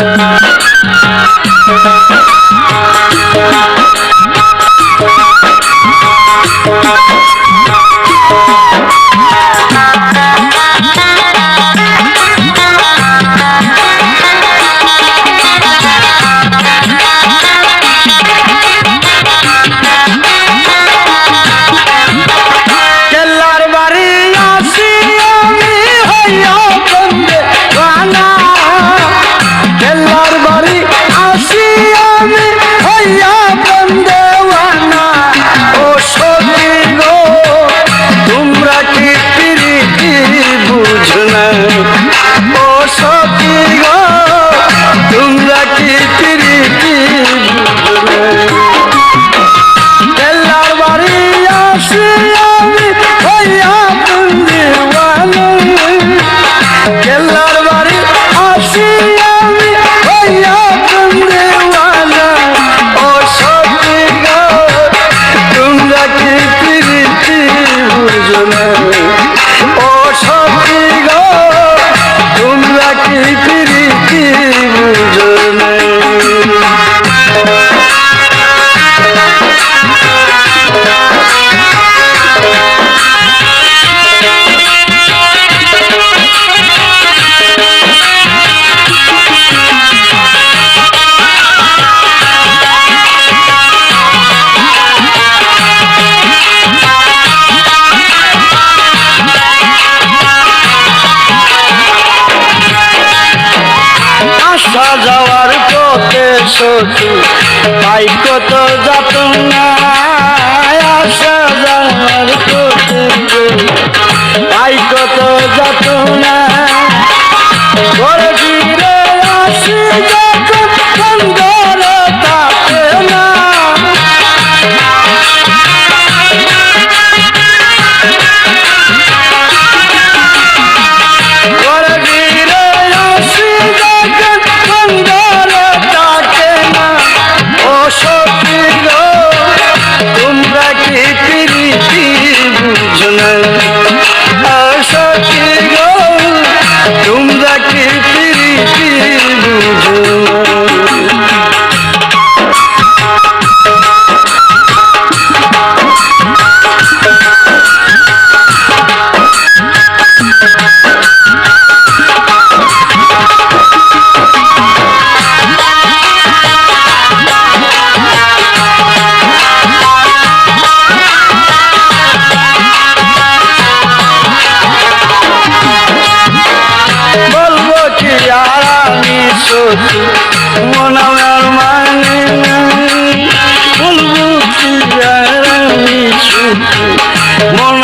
Thank যাওয়ার পথে শত্রু তাই কত যাতন আসা যাওয়ার পথে তাই কত যাতনা বলব কি আর আমি সত্যি মন আমার মানে বলব কি আর আমি সত্যি মন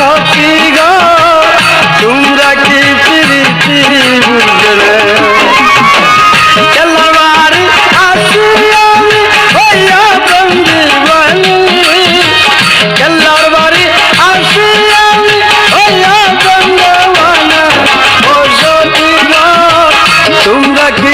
সখী গো তোমরা কি ফিরি ফিরি বুঝলে? এলাবার আসি আমি হইয়া বন্দি বলি। এলার বাড়ি আসি আমি হইয়া বন্দ বানা ও সখী গো তোমরা কি